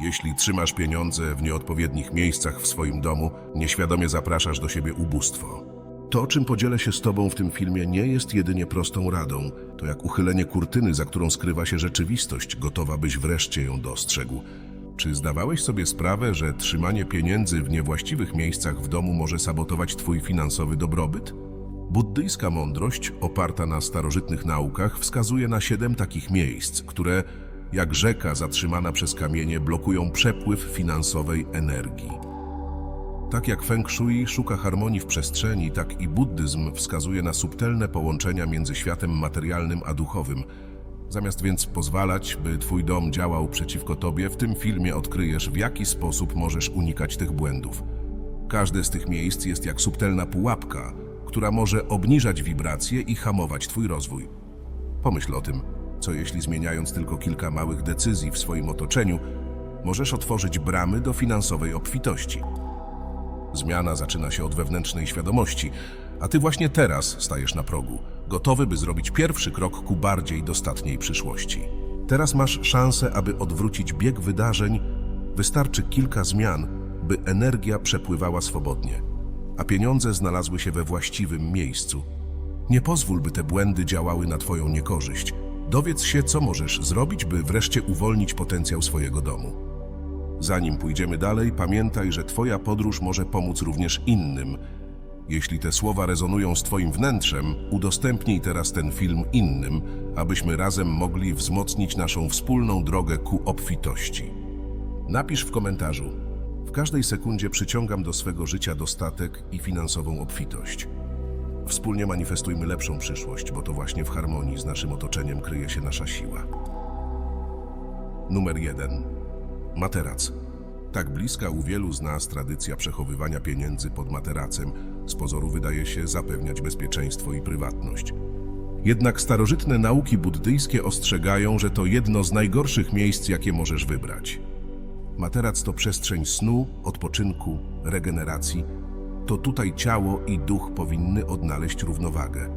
Jeśli trzymasz pieniądze w nieodpowiednich miejscach w swoim domu, nieświadomie zapraszasz do siebie ubóstwo. To, czym podzielę się z Tobą w tym filmie, nie jest jedynie prostą radą. To jak uchylenie kurtyny, za którą skrywa się rzeczywistość, gotowa byś wreszcie ją dostrzegł. Czy zdawałeś sobie sprawę, że trzymanie pieniędzy w niewłaściwych miejscach w domu może sabotować Twój finansowy dobrobyt? Buddyjska mądrość, oparta na starożytnych naukach, wskazuje na siedem takich miejsc, które, jak rzeka zatrzymana przez kamienie, blokują przepływ finansowej energii. Tak jak Feng Shui szuka harmonii w przestrzeni, tak i buddyzm wskazuje na subtelne połączenia między światem materialnym a duchowym. Zamiast więc pozwalać, by twój dom działał przeciwko tobie, w tym filmie odkryjesz, w jaki sposób możesz unikać tych błędów. Każde z tych miejsc jest jak subtelna pułapka, która może obniżać wibracje i hamować twój rozwój. Pomyśl o tym, co jeśli zmieniając tylko kilka małych decyzji w swoim otoczeniu, możesz otworzyć bramy do finansowej obfitości. Zmiana zaczyna się od wewnętrznej świadomości, a ty właśnie teraz stajesz na progu, gotowy, by zrobić pierwszy krok ku bardziej dostatniej przyszłości. Teraz masz szansę, aby odwrócić bieg wydarzeń. Wystarczy kilka zmian, by energia przepływała swobodnie, a pieniądze znalazły się we właściwym miejscu. Nie pozwól, by te błędy działały na Twoją niekorzyść. Dowiedz się, co możesz zrobić, by wreszcie uwolnić potencjał swojego domu. Zanim pójdziemy dalej, pamiętaj, że Twoja podróż może pomóc również innym. Jeśli te słowa rezonują z Twoim wnętrzem, udostępnij teraz ten film innym, abyśmy razem mogli wzmocnić naszą wspólną drogę ku obfitości. Napisz w komentarzu. W każdej sekundzie przyciągam do swego życia dostatek i finansową obfitość. Wspólnie manifestujmy lepszą przyszłość, bo to właśnie w harmonii z naszym otoczeniem kryje się nasza siła. Numer 1. Materac. Tak bliska u wielu z nas tradycja przechowywania pieniędzy pod materacem z pozoru wydaje się zapewniać bezpieczeństwo i prywatność. Jednak starożytne nauki buddyjskie ostrzegają, że to jedno z najgorszych miejsc, jakie możesz wybrać. Materac to przestrzeń snu, odpoczynku, regeneracji. To tutaj ciało i duch powinny odnaleźć równowagę.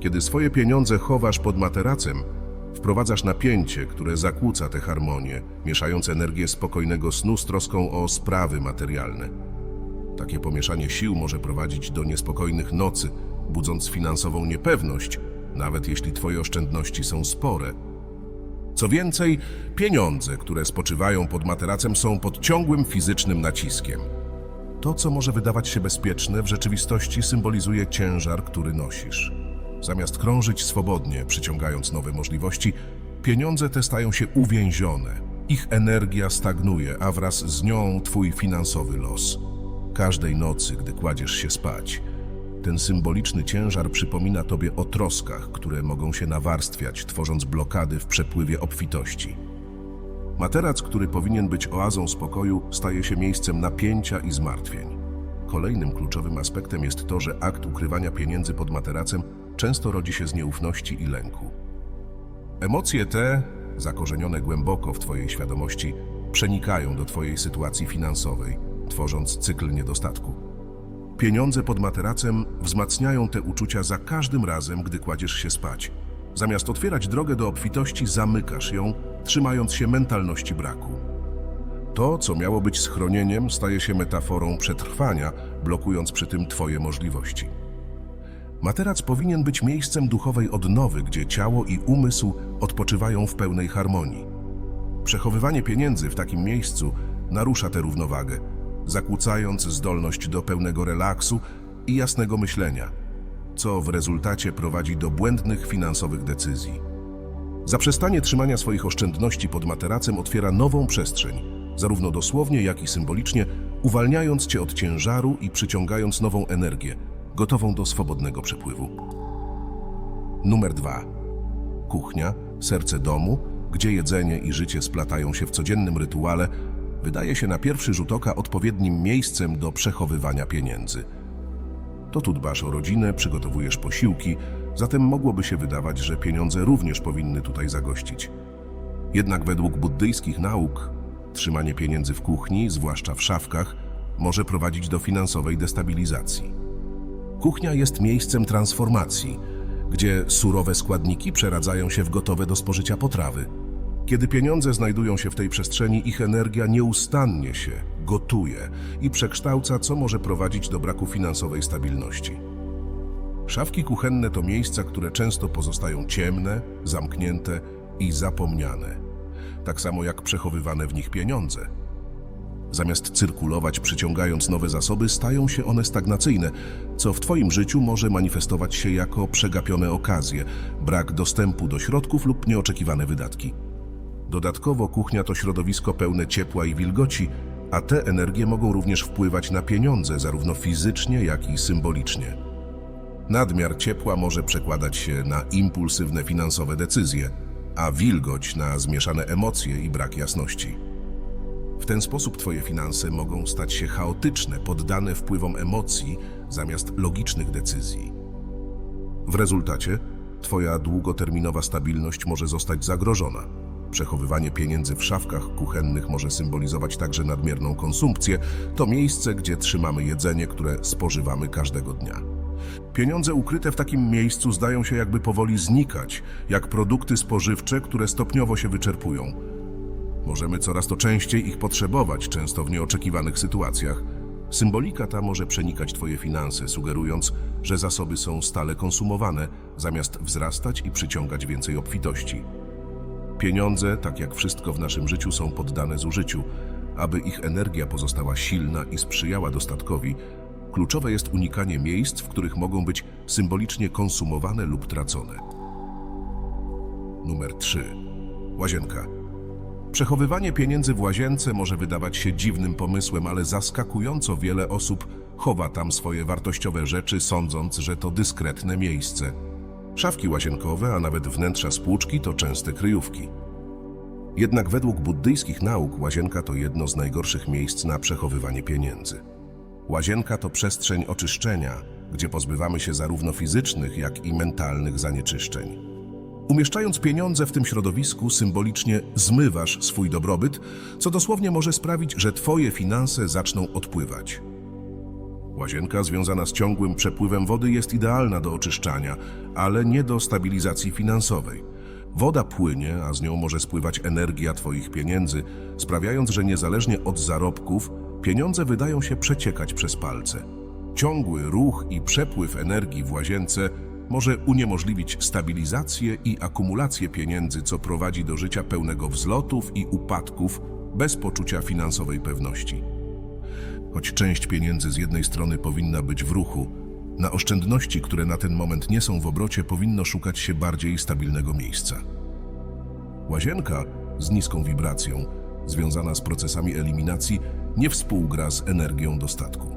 Kiedy swoje pieniądze chowasz pod materacem, wprowadzasz napięcie, które zakłóca tę harmonię, mieszając energię spokojnego snu z troską o sprawy materialne. Takie pomieszanie sił może prowadzić do niespokojnych nocy, budząc finansową niepewność, nawet jeśli twoje oszczędności są spore. Co więcej, pieniądze, które spoczywają pod materacem, są pod ciągłym fizycznym naciskiem. To, co może wydawać się bezpieczne, w rzeczywistości symbolizuje ciężar, który nosisz. Zamiast krążyć swobodnie, przyciągając nowe możliwości, pieniądze te stają się uwięzione. Ich energia stagnuje, a wraz z nią twój finansowy los. Każdej nocy, gdy kładziesz się spać, ten symboliczny ciężar przypomina tobie o troskach, które mogą się nawarstwiać, tworząc blokady w przepływie obfitości. Materac, który powinien być oazą spokoju, staje się miejscem napięcia i zmartwień. Kolejnym kluczowym aspektem jest to, że akt ukrywania pieniędzy pod materacem często rodzi się z nieufności i lęku. Emocje te, zakorzenione głęboko w Twojej świadomości, przenikają do Twojej sytuacji finansowej, tworząc cykl niedostatku. Pieniądze pod materacem wzmacniają te uczucia za każdym razem, gdy kładziesz się spać. Zamiast otwierać drogę do obfitości, zamykasz ją, trzymając się mentalności braku. To, co miało być schronieniem, staje się metaforą przetrwania, blokując przy tym Twoje możliwości. Materac powinien być miejscem duchowej odnowy, gdzie ciało i umysł odpoczywają w pełnej harmonii. Przechowywanie pieniędzy w takim miejscu narusza tę równowagę, zakłócając zdolność do pełnego relaksu i jasnego myślenia, co w rezultacie prowadzi do błędnych finansowych decyzji. Zaprzestanie trzymania swoich oszczędności pod materacem otwiera nową przestrzeń, zarówno dosłownie, jak i symbolicznie, uwalniając cię od ciężaru i przyciągając nową energię, gotową do swobodnego przepływu. Numer 2. Kuchnia, serce domu, gdzie jedzenie i życie splatają się w codziennym rytuale, wydaje się na pierwszy rzut oka odpowiednim miejscem do przechowywania pieniędzy. To tu dbasz o rodzinę, przygotowujesz posiłki, zatem mogłoby się wydawać, że pieniądze również powinny tutaj zagościć. Jednak według buddyjskich nauk, trzymanie pieniędzy w kuchni, zwłaszcza w szafkach, może prowadzić do finansowej destabilizacji. Kuchnia jest miejscem transformacji, gdzie surowe składniki przeradzają się w gotowe do spożycia potrawy. Kiedy pieniądze znajdują się w tej przestrzeni, ich energia nieustannie się gotuje i przekształca, co może prowadzić do braku finansowej stabilności. Szafki kuchenne to miejsca, które często pozostają ciemne, zamknięte i zapomniane, tak samo jak przechowywane w nich pieniądze. Zamiast cyrkulować, przyciągając nowe zasoby, stają się one stagnacyjne, co w Twoim życiu może manifestować się jako przegapione okazje, brak dostępu do środków lub nieoczekiwane wydatki. Dodatkowo kuchnia to środowisko pełne ciepła i wilgoci, a te energie mogą również wpływać na pieniądze, zarówno fizycznie, jak i symbolicznie. Nadmiar ciepła może przekładać się na impulsywne finansowe decyzje, a wilgoć na zmieszane emocje i brak jasności. W ten sposób Twoje finanse mogą stać się chaotyczne, poddane wpływom emocji zamiast logicznych decyzji. W rezultacie Twoja długoterminowa stabilność może zostać zagrożona. Przechowywanie pieniędzy w szafkach kuchennych może symbolizować także nadmierną konsumpcję. To miejsce, gdzie trzymamy jedzenie, które spożywamy każdego dnia. Pieniądze ukryte w takim miejscu zdają się jakby powoli znikać, jak produkty spożywcze, które stopniowo się wyczerpują. Możemy coraz to częściej ich potrzebować, często w nieoczekiwanych sytuacjach. Symbolika ta może przenikać Twoje finanse, sugerując, że zasoby są stale konsumowane, zamiast wzrastać i przyciągać więcej obfitości. Pieniądze, tak jak wszystko w naszym życiu, są poddane zużyciu. Aby ich energia pozostała silna i sprzyjała dostatkowi, kluczowe jest unikanie miejsc, w których mogą być symbolicznie konsumowane lub tracone. Numer 3. Łazienka. Przechowywanie pieniędzy w łazience może wydawać się dziwnym pomysłem, ale zaskakująco wiele osób chowa tam swoje wartościowe rzeczy, sądząc, że to dyskretne miejsce. Szafki łazienkowe, a nawet wnętrza spłuczki to częste kryjówki. Jednak według buddyjskich nauk łazienka to jedno z najgorszych miejsc na przechowywanie pieniędzy. Łazienka to przestrzeń oczyszczenia, gdzie pozbywamy się zarówno fizycznych, jak i mentalnych zanieczyszczeń. Umieszczając pieniądze w tym środowisku, symbolicznie zmywasz swój dobrobyt, co dosłownie może sprawić, że twoje finanse zaczną odpływać. Łazienka związana z ciągłym przepływem wody jest idealna do oczyszczania, ale nie do stabilizacji finansowej. Woda płynie, a z nią może spływać energia Twoich pieniędzy, sprawiając, że niezależnie od zarobków, pieniądze wydają się przeciekać przez palce. Ciągły ruch i przepływ energii w łazience może uniemożliwić stabilizację i akumulację pieniędzy, co prowadzi do życia pełnego wzlotów i upadków bez poczucia finansowej pewności. Choć część pieniędzy z jednej strony powinna być w ruchu, na oszczędności, które na ten moment nie są w obrocie, powinno szukać się bardziej stabilnego miejsca. Łazienka z niską wibracją, związana z procesami eliminacji, nie współgra z energią dostatku.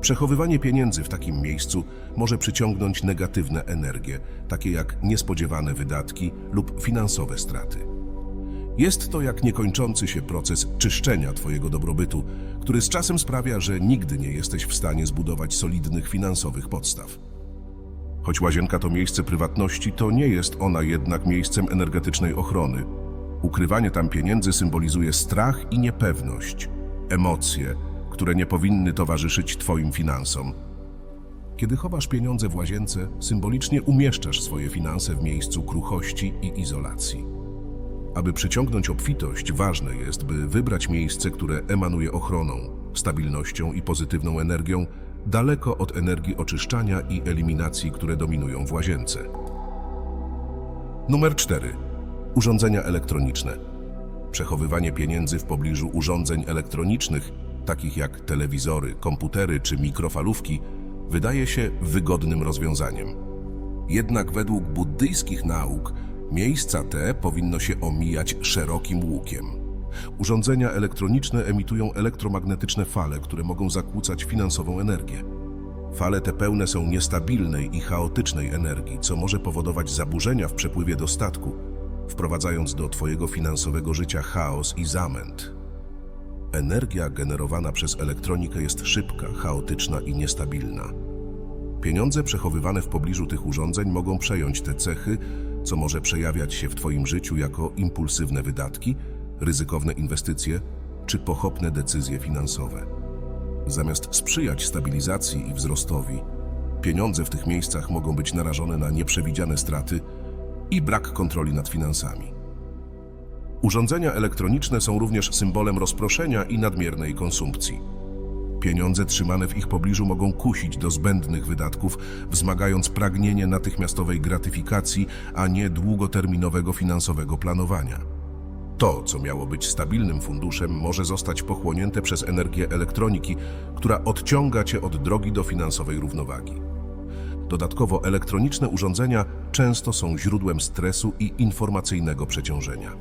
Przechowywanie pieniędzy w takim miejscu może przyciągnąć negatywne energie, takie jak niespodziewane wydatki lub finansowe straty. Jest to jak niekończący się proces czyszczenia Twojego dobrobytu, który z czasem sprawia, że nigdy nie jesteś w stanie zbudować solidnych finansowych podstaw. Choć łazienka to miejsce prywatności, to nie jest ona jednak miejscem energetycznej ochrony. Ukrywanie tam pieniędzy symbolizuje strach i niepewność, emocje, które nie powinny towarzyszyć Twoim finansom. Kiedy chowasz pieniądze w łazience, symbolicznie umieszczasz swoje finanse w miejscu kruchości i izolacji. Aby przyciągnąć obfitość, ważne jest, by wybrać miejsce, które emanuje ochroną, stabilnością i pozytywną energią, daleko od energii oczyszczania i eliminacji, które dominują w łazience. Numer 4. Urządzenia elektroniczne. Przechowywanie pieniędzy w pobliżu urządzeń elektronicznych, takich jak telewizory, komputery czy mikrofalówki, wydaje się wygodnym rozwiązaniem. Jednak według buddyjskich nauk miejsca te powinno się omijać szerokim łukiem. Urządzenia elektroniczne emitują elektromagnetyczne fale, które mogą zakłócać finansową energię. Fale te pełne są niestabilnej i chaotycznej energii, co może powodować zaburzenia w przepływie dostatku, wprowadzając do Twojego finansowego życia chaos i zamęt. Energia generowana przez elektronikę jest szybka, chaotyczna i niestabilna. Pieniądze przechowywane w pobliżu tych urządzeń mogą przejąć te cechy, co może przejawiać się w Twoim życiu jako impulsywne wydatki, ryzykowne inwestycje czy pochopne decyzje finansowe. Zamiast sprzyjać stabilizacji i wzrostowi, pieniądze w tych miejscach mogą być narażone na nieprzewidziane straty i brak kontroli nad finansami. Urządzenia elektroniczne są również symbolem rozproszenia i nadmiernej konsumpcji. Pieniądze trzymane w ich pobliżu mogą kusić do zbędnych wydatków, wzmagając pragnienie natychmiastowej gratyfikacji, a nie długoterminowego finansowego planowania. To, co miało być stabilnym funduszem, może zostać pochłonięte przez energię elektroniki, która odciąga cię od drogi do finansowej równowagi. Dodatkowo elektroniczne urządzenia często są źródłem stresu i informacyjnego przeciążenia.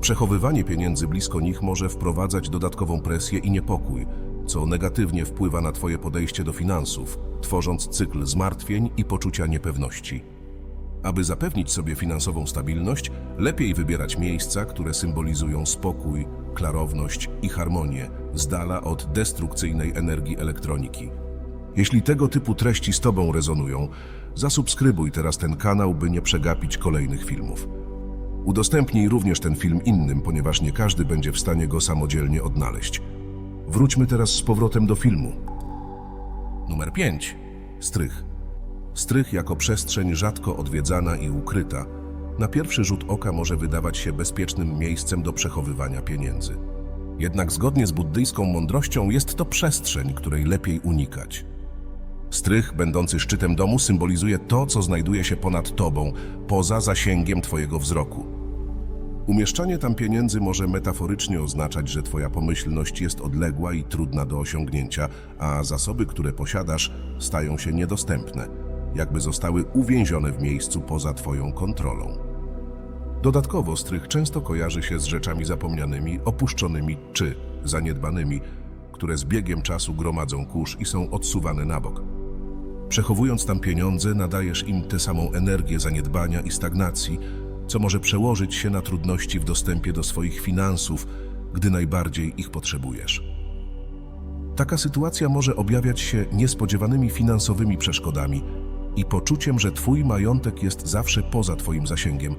Przechowywanie pieniędzy blisko nich może wprowadzać dodatkową presję i niepokój, co negatywnie wpływa na Twoje podejście do finansów, tworząc cykl zmartwień i poczucia niepewności. Aby zapewnić sobie finansową stabilność, lepiej wybierać miejsca, które symbolizują spokój, klarowność i harmonię, z dala od destrukcyjnej energii elektroniki. Jeśli tego typu treści z Tobą rezonują, zasubskrybuj teraz ten kanał, by nie przegapić kolejnych filmów. Udostępnij również ten film innym, ponieważ nie każdy będzie w stanie go samodzielnie odnaleźć. Wróćmy teraz z powrotem do filmu. Numer 5. Strych. Strych jako przestrzeń rzadko odwiedzana i ukryta, na pierwszy rzut oka może wydawać się bezpiecznym miejscem do przechowywania pieniędzy. Jednak zgodnie z buddyjską mądrością jest to przestrzeń, której lepiej unikać. Strych, będący szczytem domu, symbolizuje to, co znajduje się ponad tobą, poza zasięgiem twojego wzroku. Umieszczanie tam pieniędzy może metaforycznie oznaczać, że twoja pomyślność jest odległa i trudna do osiągnięcia, a zasoby, które posiadasz, stają się niedostępne, jakby zostały uwięzione w miejscu poza twoją kontrolą. Dodatkowo strych często kojarzy się z rzeczami zapomnianymi, opuszczonymi czy zaniedbanymi, które z biegiem czasu gromadzą kurz i są odsuwane na bok. Przechowując tam pieniądze, nadajesz im tę samą energię zaniedbania i stagnacji, co może przełożyć się na trudności w dostępie do swoich finansów, gdy najbardziej ich potrzebujesz. Taka sytuacja może objawiać się niespodziewanymi finansowymi przeszkodami i poczuciem, że Twój majątek jest zawsze poza Twoim zasięgiem,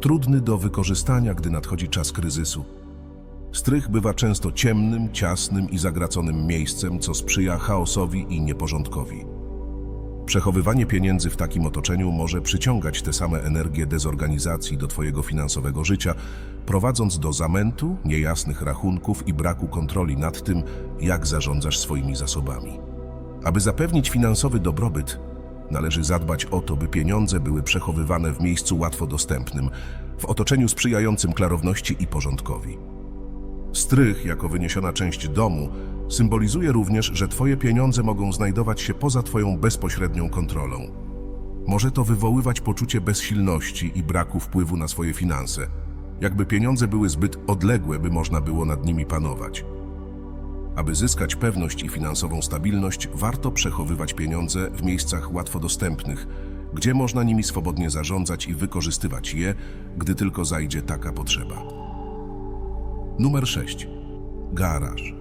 trudny do wykorzystania, gdy nadchodzi czas kryzysu. Strych bywa często ciemnym, ciasnym i zagraconym miejscem, co sprzyja chaosowi i nieporządkowi. Przechowywanie pieniędzy w takim otoczeniu może przyciągać te same energie dezorganizacji do Twojego finansowego życia, prowadząc do zamętu, niejasnych rachunków i braku kontroli nad tym, jak zarządzasz swoimi zasobami. Aby zapewnić finansowy dobrobyt, należy zadbać o to, by pieniądze były przechowywane w miejscu łatwo dostępnym, w otoczeniu sprzyjającym klarowności i porządkowi. Strych, jako wyniesiona część domu, symbolizuje również, że Twoje pieniądze mogą znajdować się poza Twoją bezpośrednią kontrolą. Może to wywoływać poczucie bezsilności i braku wpływu na swoje finanse, jakby pieniądze były zbyt odległe, by można było nad nimi panować. Aby zyskać pewność i finansową stabilność, warto przechowywać pieniądze w miejscach łatwo dostępnych, gdzie można nimi swobodnie zarządzać i wykorzystywać je, gdy tylko zajdzie taka potrzeba. Numer 6. Garaż.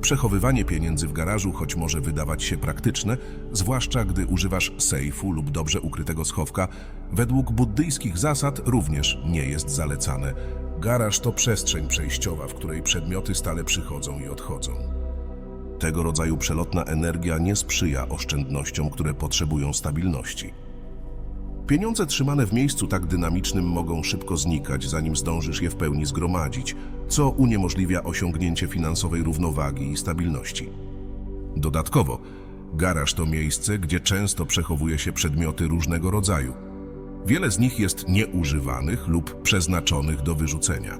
Przechowywanie pieniędzy w garażu, choć może wydawać się praktyczne, zwłaszcza gdy używasz sejfu lub dobrze ukrytego schowka, według buddyjskich zasad również nie jest zalecane. Garaż to przestrzeń przejściowa, w której przedmioty stale przychodzą i odchodzą. Tego rodzaju przelotna energia nie sprzyja oszczędnościom, które potrzebują stabilności. Pieniądze trzymane w miejscu tak dynamicznym mogą szybko znikać, zanim zdążysz je w pełni zgromadzić, co uniemożliwia osiągnięcie finansowej równowagi i stabilności. Dodatkowo, garaż to miejsce, gdzie często przechowuje się przedmioty różnego rodzaju. Wiele z nich jest nieużywanych lub przeznaczonych do wyrzucenia.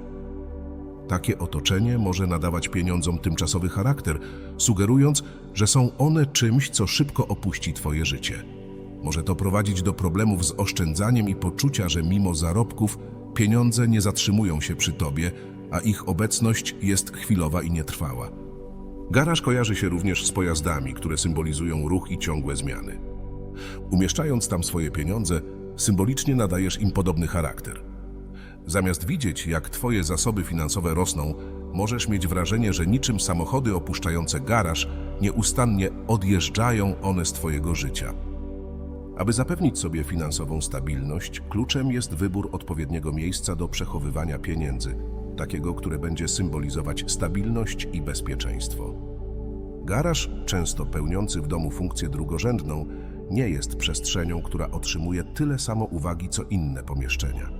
Takie otoczenie może nadawać pieniądzom tymczasowy charakter, sugerując, że są one czymś, co szybko opuści Twoje życie. Może to prowadzić do problemów z oszczędzaniem i poczucia, że mimo zarobków pieniądze nie zatrzymują się przy tobie, a ich obecność jest chwilowa i nietrwała. Garaż kojarzy się również z pojazdami, które symbolizują ruch i ciągłe zmiany. Umieszczając tam swoje pieniądze, symbolicznie nadajesz im podobny charakter. Zamiast widzieć, jak twoje zasoby finansowe rosną, możesz mieć wrażenie, że niczym samochody opuszczające garaż, nieustannie odjeżdżają one z twojego życia. Aby zapewnić sobie finansową stabilność, kluczem jest wybór odpowiedniego miejsca do przechowywania pieniędzy, takiego, które będzie symbolizować stabilność i bezpieczeństwo. Garaż, często pełniący w domu funkcję drugorzędną, nie jest przestrzenią, która otrzymuje tyle samo uwagi co inne pomieszczenia.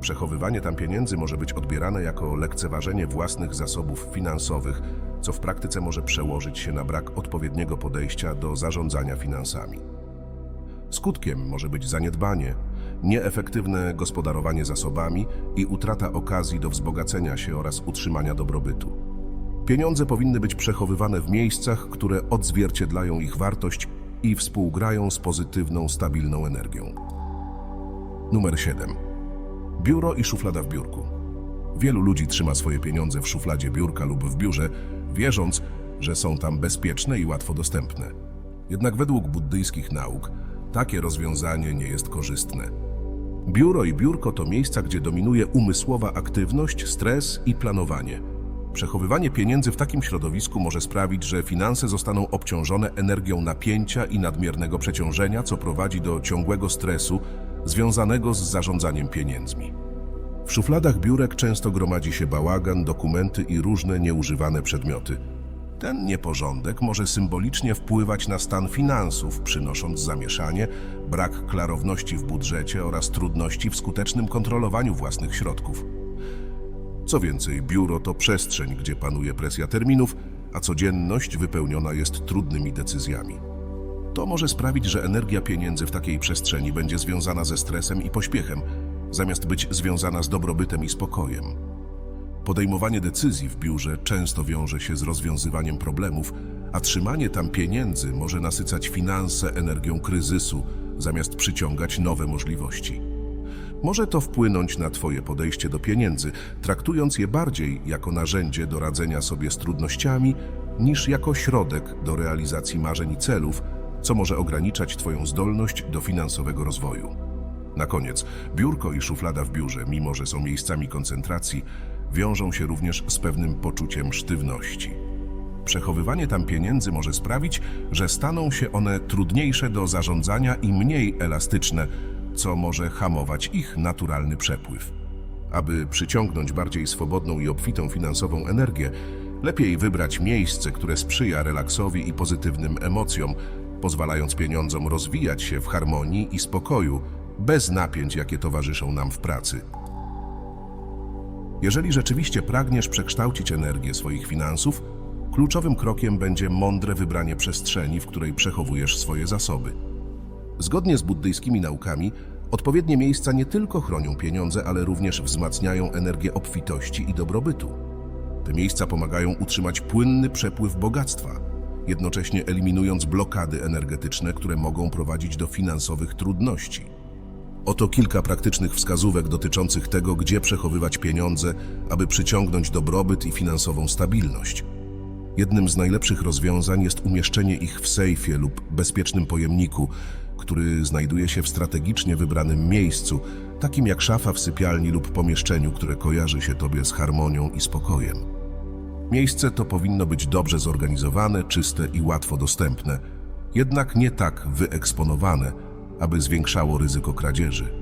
Przechowywanie tam pieniędzy może być odbierane jako lekceważenie własnych zasobów finansowych, co w praktyce może przełożyć się na brak odpowiedniego podejścia do zarządzania finansami. Skutkiem może być zaniedbanie, nieefektywne gospodarowanie zasobami i utrata okazji do wzbogacenia się oraz utrzymania dobrobytu. Pieniądze powinny być przechowywane w miejscach, które odzwierciedlają ich wartość i współgrają z pozytywną, stabilną energią. Numer 7. Biuro i szuflada w biurku. Wielu ludzi trzyma swoje pieniądze w szufladzie biurka lub w biurze, wierząc, że są tam bezpieczne i łatwo dostępne. Jednak według buddyjskich nauk takie rozwiązanie nie jest korzystne. Biuro i biurko to miejsca, gdzie dominuje umysłowa aktywność, stres i planowanie. Przechowywanie pieniędzy w takim środowisku może sprawić, że finanse zostaną obciążone energią napięcia i nadmiernego przeciążenia, co prowadzi do ciągłego stresu związanego z zarządzaniem pieniędzmi. W szufladach biurek często gromadzi się bałagan, dokumenty i różne nieużywane przedmioty. Ten nieporządek może symbolicznie wpływać na stan finansów, przynosząc zamieszanie, brak klarowności w budżecie oraz trudności w skutecznym kontrolowaniu własnych środków. Co więcej, biuro to przestrzeń, gdzie panuje presja terminów, a codzienność wypełniona jest trudnymi decyzjami. To może sprawić, że energia pieniędzy w takiej przestrzeni będzie związana ze stresem i pośpiechem, zamiast być związana z dobrobytem i spokojem. Podejmowanie decyzji w biurze często wiąże się z rozwiązywaniem problemów, a trzymanie tam pieniędzy może nasycać finanse energią kryzysu, zamiast przyciągać nowe możliwości. Może to wpłynąć na Twoje podejście do pieniędzy, traktując je bardziej jako narzędzie do radzenia sobie z trudnościami, niż jako środek do realizacji marzeń i celów, co może ograniczać Twoją zdolność do finansowego rozwoju. Na koniec, biurko i szuflada w biurze, mimo że są miejscami koncentracji, wiążą się również z pewnym poczuciem sztywności. Przechowywanie tam pieniędzy może sprawić, że staną się one trudniejsze do zarządzania i mniej elastyczne, co może hamować ich naturalny przepływ. Aby przyciągnąć bardziej swobodną i obfitą finansową energię, lepiej wybrać miejsce, które sprzyja relaksowi i pozytywnym emocjom, pozwalając pieniądzom rozwijać się w harmonii i spokoju, bez napięć, jakie towarzyszą nam w pracy. Jeżeli rzeczywiście pragniesz przekształcić energię swoich finansów, kluczowym krokiem będzie mądre wybranie przestrzeni, w której przechowujesz swoje zasoby. Zgodnie z buddyjskimi naukami, odpowiednie miejsca nie tylko chronią pieniądze, ale również wzmacniają energię obfitości i dobrobytu. Te miejsca pomagają utrzymać płynny przepływ bogactwa, jednocześnie eliminując blokady energetyczne, które mogą prowadzić do finansowych trudności. Oto kilka praktycznych wskazówek dotyczących tego, gdzie przechowywać pieniądze, aby przyciągnąć dobrobyt i finansową stabilność. Jednym z najlepszych rozwiązań jest umieszczenie ich w sejfie lub bezpiecznym pojemniku, który znajduje się w strategicznie wybranym miejscu, takim jak szafa w sypialni lub pomieszczeniu, które kojarzy się Tobie z harmonią i spokojem. Miejsce to powinno być dobrze zorganizowane, czyste i łatwo dostępne, jednak nie tak wyeksponowane, aby zwiększało ryzyko kradzieży.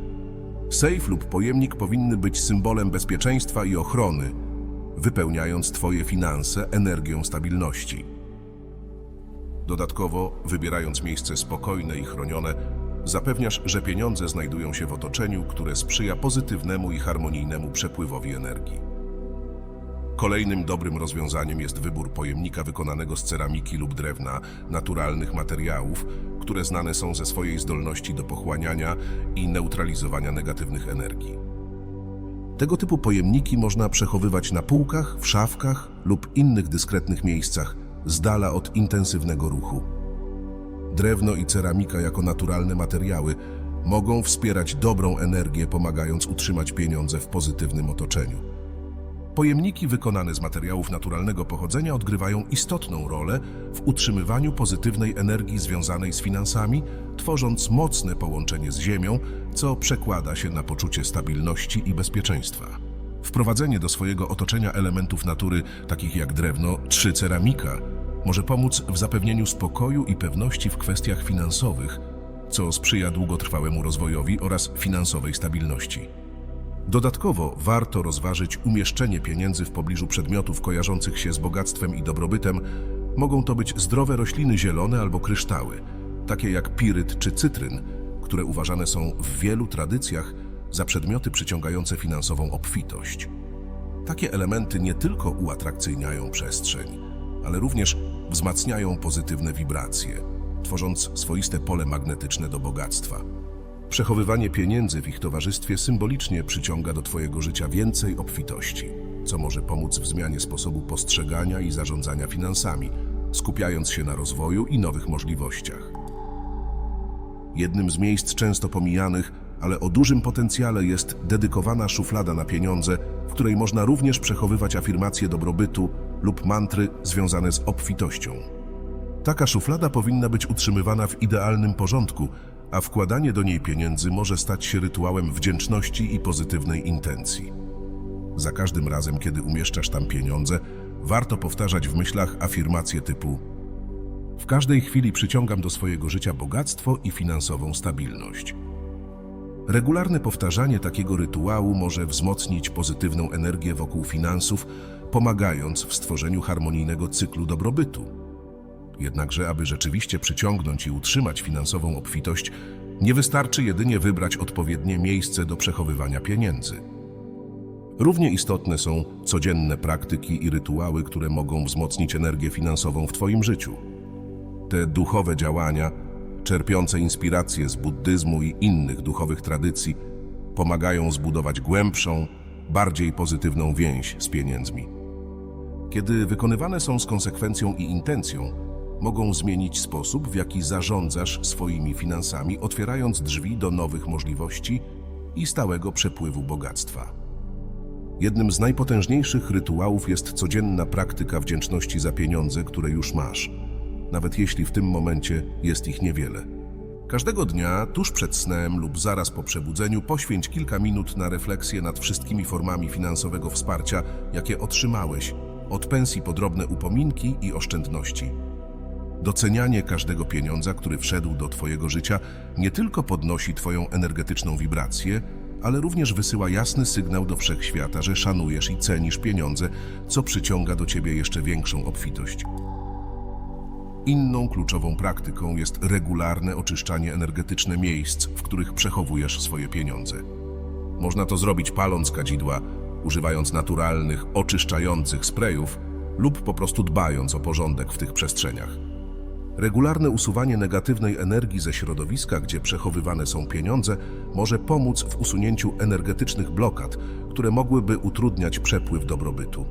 Sejf lub pojemnik powinny być symbolem bezpieczeństwa i ochrony, wypełniając Twoje finanse energią stabilności. Dodatkowo, wybierając miejsce spokojne i chronione, zapewniasz, że pieniądze znajdują się w otoczeniu, które sprzyja pozytywnemu i harmonijnemu przepływowi energii. Kolejnym dobrym rozwiązaniem jest wybór pojemnika wykonanego z ceramiki lub drewna, naturalnych materiałów, które znane są ze swojej zdolności do pochłaniania i neutralizowania negatywnych energii. Tego typu pojemniki można przechowywać na półkach, w szafkach lub innych dyskretnych miejscach, z dala od intensywnego ruchu. Drewno i ceramika jako naturalne materiały mogą wspierać dobrą energię, pomagając utrzymać pieniądze w pozytywnym otoczeniu. Pojemniki wykonane z materiałów naturalnego pochodzenia odgrywają istotną rolę w utrzymywaniu pozytywnej energii związanej z finansami, tworząc mocne połączenie z Ziemią, co przekłada się na poczucie stabilności i bezpieczeństwa. Wprowadzenie do swojego otoczenia elementów natury, takich jak drewno czy ceramika, może pomóc w zapewnieniu spokoju i pewności w kwestiach finansowych, co sprzyja długotrwałemu rozwojowi oraz finansowej stabilności. Dodatkowo warto rozważyć umieszczenie pieniędzy w pobliżu przedmiotów kojarzących się z bogactwem i dobrobytem. Mogą to być zdrowe rośliny zielone albo kryształy, takie jak piryt czy cytryn, które uważane są w wielu tradycjach za przedmioty przyciągające finansową obfitość. Takie elementy nie tylko uatrakcyjniają przestrzeń, ale również wzmacniają pozytywne wibracje, tworząc swoiste pole magnetyczne do bogactwa. Przechowywanie pieniędzy w ich towarzystwie symbolicznie przyciąga do Twojego życia więcej obfitości, co może pomóc w zmianie sposobu postrzegania i zarządzania finansami, skupiając się na rozwoju i nowych możliwościach. Jednym z miejsc często pomijanych, ale o dużym potencjale jest dedykowana szuflada na pieniądze, w której można również przechowywać afirmacje dobrobytu lub mantry związane z obfitością. Taka szuflada powinna być utrzymywana w idealnym porządku, a wkładanie do niej pieniędzy może stać się rytuałem wdzięczności i pozytywnej intencji. Za każdym razem, kiedy umieszczasz tam pieniądze, warto powtarzać w myślach afirmacje typu w każdej chwili przyciągam do swojego życia bogactwo i finansową stabilność. Regularne powtarzanie takiego rytuału może wzmocnić pozytywną energię wokół finansów, pomagając w stworzeniu harmonijnego cyklu dobrobytu. Jednakże, aby rzeczywiście przyciągnąć i utrzymać finansową obfitość, nie wystarczy jedynie wybrać odpowiednie miejsce do przechowywania pieniędzy. Równie istotne są codzienne praktyki i rytuały, które mogą wzmocnić energię finansową w Twoim życiu. Te duchowe działania, czerpiące inspiracje z buddyzmu i innych duchowych tradycji, pomagają zbudować głębszą, bardziej pozytywną więź z pieniędzmi. Kiedy wykonywane są z konsekwencją i intencją, mogą zmienić sposób, w jaki zarządzasz swoimi finansami, otwierając drzwi do nowych możliwości i stałego przepływu bogactwa. Jednym z najpotężniejszych rytuałów jest codzienna praktyka wdzięczności za pieniądze, które już masz, nawet jeśli w tym momencie jest ich niewiele. Każdego dnia, tuż przed snem lub zaraz po przebudzeniu, poświęć kilka minut na refleksję nad wszystkimi formami finansowego wsparcia, jakie otrzymałeś, od pensji po drobne upominki i oszczędności. Docenianie każdego pieniądza, który wszedł do Twojego życia, nie tylko podnosi Twoją energetyczną wibrację, ale również wysyła jasny sygnał do wszechświata, że szanujesz i cenisz pieniądze, co przyciąga do Ciebie jeszcze większą obfitość. Inną kluczową praktyką jest regularne oczyszczanie energetyczne miejsc, w których przechowujesz swoje pieniądze. Można to zrobić paląc kadzidła, używając naturalnych, oczyszczających sprayów lub po prostu dbając o porządek w tych przestrzeniach. Regularne usuwanie negatywnej energii ze środowiska, gdzie przechowywane są pieniądze, może pomóc w usunięciu energetycznych blokad, które mogłyby utrudniać przepływ dobrobytu.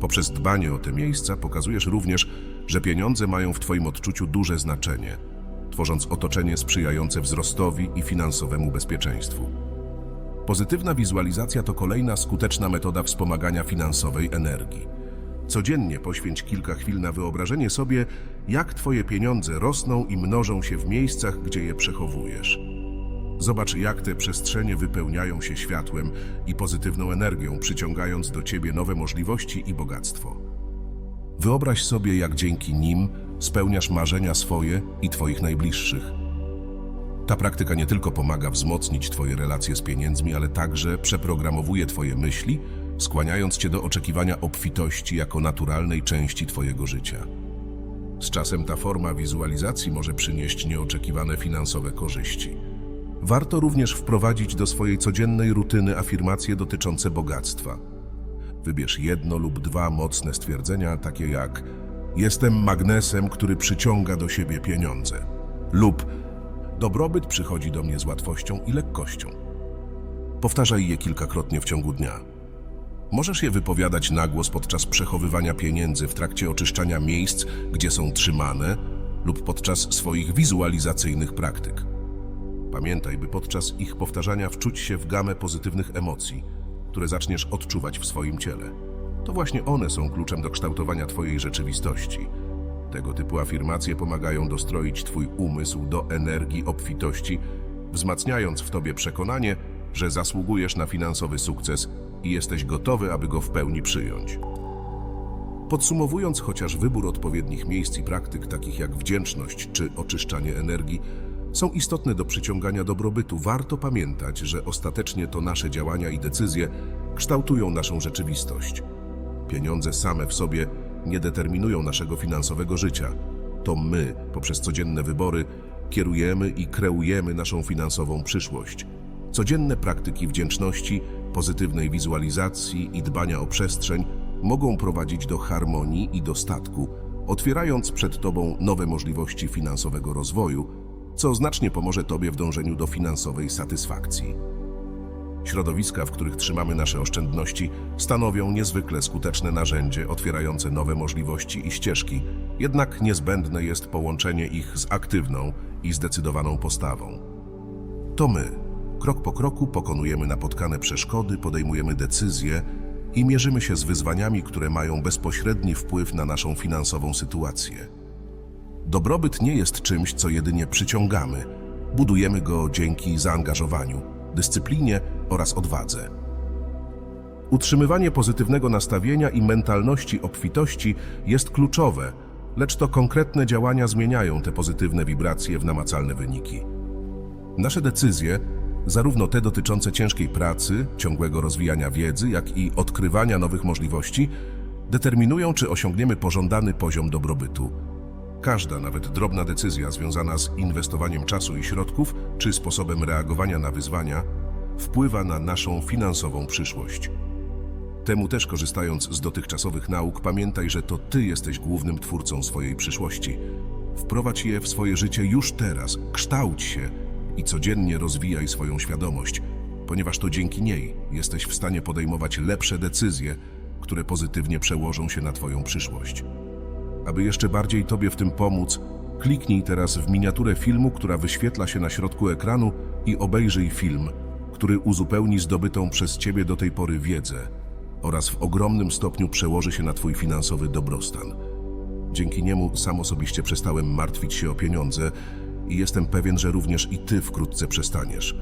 Poprzez dbanie o te miejsca pokazujesz również, że pieniądze mają w Twoim odczuciu duże znaczenie, tworząc otoczenie sprzyjające wzrostowi i finansowemu bezpieczeństwu. Pozytywna wizualizacja to kolejna skuteczna metoda wspomagania finansowej energii. Codziennie poświęć kilka chwil na wyobrażenie sobie, jak Twoje pieniądze rosną i mnożą się w miejscach, gdzie je przechowujesz. Zobacz, jak te przestrzenie wypełniają się światłem i pozytywną energią, przyciągając do Ciebie nowe możliwości i bogactwo. Wyobraź sobie, jak dzięki nim spełniasz marzenia swoje i Twoich najbliższych. Ta praktyka nie tylko pomaga wzmocnić Twoje relacje z pieniędzmi, ale także przeprogramowuje Twoje myśli, skłaniając Cię do oczekiwania obfitości jako naturalnej części Twojego życia. Z czasem ta forma wizualizacji może przynieść nieoczekiwane finansowe korzyści. Warto również wprowadzić do swojej codziennej rutyny afirmacje dotyczące bogactwa. Wybierz jedno lub dwa mocne stwierdzenia, takie jak Jestem magnesem, który przyciąga do siebie pieniądze lub Dobrobyt przychodzi do mnie z łatwością i lekkością. Powtarzaj je kilkakrotnie w ciągu dnia. Możesz je wypowiadać na głos podczas przechowywania pieniędzy w trakcie oczyszczania miejsc, gdzie są trzymane, lub podczas swoich wizualizacyjnych praktyk. Pamiętaj, by podczas ich powtarzania wczuć się w gamę pozytywnych emocji, które zaczniesz odczuwać w swoim ciele. To właśnie one są kluczem do kształtowania Twojej rzeczywistości. Tego typu afirmacje pomagają dostroić Twój umysł do energii obfitości, wzmacniając w Tobie przekonanie, że zasługujesz na finansowy sukces i jesteś gotowy, aby go w pełni przyjąć. Podsumowując, chociaż wybór odpowiednich miejsc i praktyk, takich jak wdzięczność czy oczyszczanie energii, są istotne do przyciągania dobrobytu, warto pamiętać, że ostatecznie to nasze działania i decyzje kształtują naszą rzeczywistość. Pieniądze same w sobie nie determinują naszego finansowego życia. To my, poprzez codzienne wybory, kierujemy i kreujemy naszą finansową przyszłość, Codzienne praktyki wdzięczności, pozytywnej wizualizacji i dbania o przestrzeń mogą prowadzić do harmonii i dostatku, otwierając przed Tobą nowe możliwości finansowego rozwoju, co znacznie pomoże Tobie w dążeniu do finansowej satysfakcji. Środowiska, w których trzymamy nasze oszczędności, stanowią niezwykle skuteczne narzędzie otwierające nowe możliwości i ścieżki, jednak niezbędne jest połączenie ich z aktywną i zdecydowaną postawą. To my, krok po kroku, pokonujemy napotkane przeszkody, podejmujemy decyzje i mierzymy się z wyzwaniami, które mają bezpośredni wpływ na naszą finansową sytuację. Dobrobyt nie jest czymś, co jedynie przyciągamy. Budujemy go dzięki zaangażowaniu, dyscyplinie oraz odwadze. Utrzymywanie pozytywnego nastawienia i mentalności obfitości jest kluczowe, lecz to konkretne działania zmieniają te pozytywne wibracje w namacalne wyniki. Nasze decyzje, zarówno te dotyczące ciężkiej pracy, ciągłego rozwijania wiedzy, jak i odkrywania nowych możliwości, determinują, czy osiągniemy pożądany poziom dobrobytu. Każda, nawet drobna decyzja związana z inwestowaniem czasu i środków, czy sposobem reagowania na wyzwania, wpływa na naszą finansową przyszłość. Temu też korzystając z dotychczasowych nauk, pamiętaj, że to Ty jesteś głównym twórcą swojej przyszłości. Wprowadź je w swoje życie już teraz, kształć się i codziennie rozwijaj swoją świadomość, ponieważ to dzięki niej jesteś w stanie podejmować lepsze decyzje, które pozytywnie przełożą się na Twoją przyszłość. Aby jeszcze bardziej Tobie w tym pomóc, kliknij teraz w miniaturę filmu, która wyświetla się na środku ekranu i obejrzyj film, który uzupełni zdobytą przez Ciebie do tej pory wiedzę oraz w ogromnym stopniu przełoży się na Twój finansowy dobrostan. Dzięki niemu sam osobiście przestałem martwić się o pieniądze i jestem pewien, że również i Ty wkrótce przestaniesz.